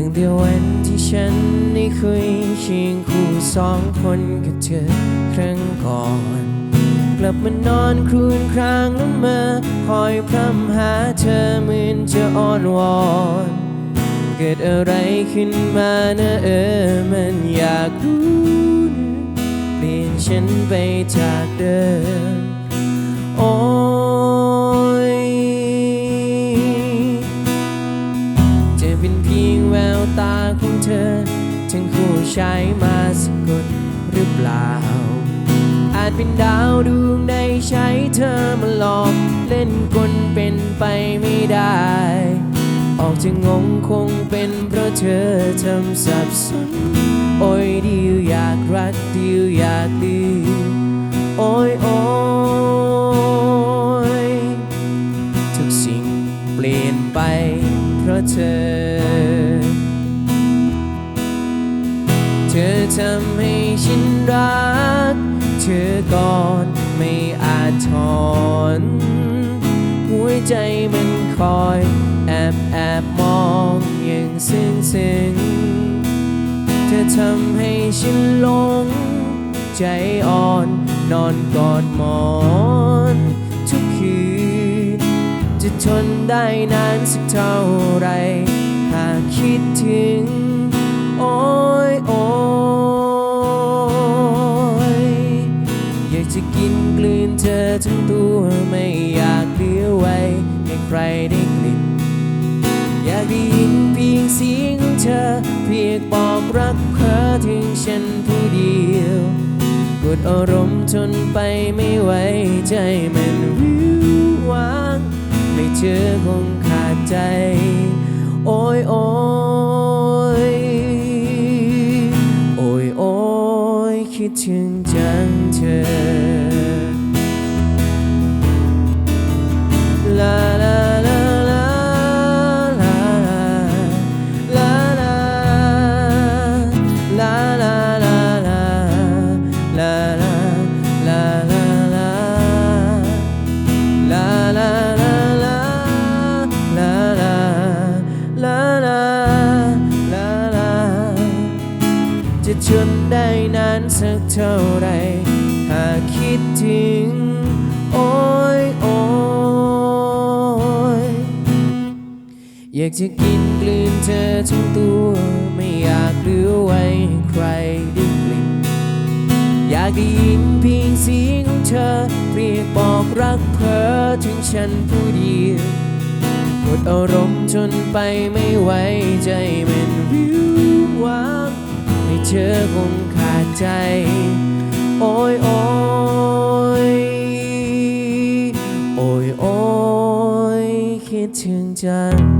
ยังเดียวันที่ฉันได้เคยเคีงคู่สองคนกับเธอครั้งก่อน กลับมานอนครูนครางล้ำมาคอยพร่ำหาเธอเหมือนจะอ้อนวอน เกิดอะไรขึ้นมานะเออมันอยากรู้เปลี่ยนฉันไปจากเดิม ใช้มาสะกดหรือเปล่า อาจเป็นดาวดวงใดใช้เธอมาหลอก เล่นกลเป็นไปไม่ได้ ออกจะงงคงเป็นเพราะเธอทำสับสน โอ้ยดิวอยากรักดิวอยากดีโอ้ยโอ้ยทุกสิ่งเปลี่ยนไปเพราะเธอ เธอทำให้ฉันรัก เธอก่อนไม่อาจถอน หัวใจมันคอยแอบแอบมองอย่างซึ้งซึ้งเธอทำให้ฉันหลง ใจอ่อนนอนกอดหมอนทุกคืน จะทนได้นานสักเท่าไร หากคิดถึง จะกินกลืนเธอทั้งตัวไม่อยากเหลือไว้ให้ใครได้กลิ่นอยากได้ยินเพียงเสียงของเธอ เพียงบอกรักเธอถึงฉันผู้เดียวกดอารมณ์ทนไปไม่ไหวใจมันวิววาง ไม่เจอคง คิดถึงจังเธอ จะชนได้นานสักเท่าไร หากคิดถึง โอ้ยโอ้ยอยากจะกินกลืนเธอทั้งตัว ไม่อยากเหลือไว้ให้ใครได้กลิ่น อยากได้ยินเพียงเสียงของเธอ เรียกบอกรักเพ้อถึงฉันผู้เดียวหมดอารมณ์จนไปไม่ไหวใจ คงขาดใจ โอ้ยโอ้ยโอ้ยโอ้ยคิดถึงจัง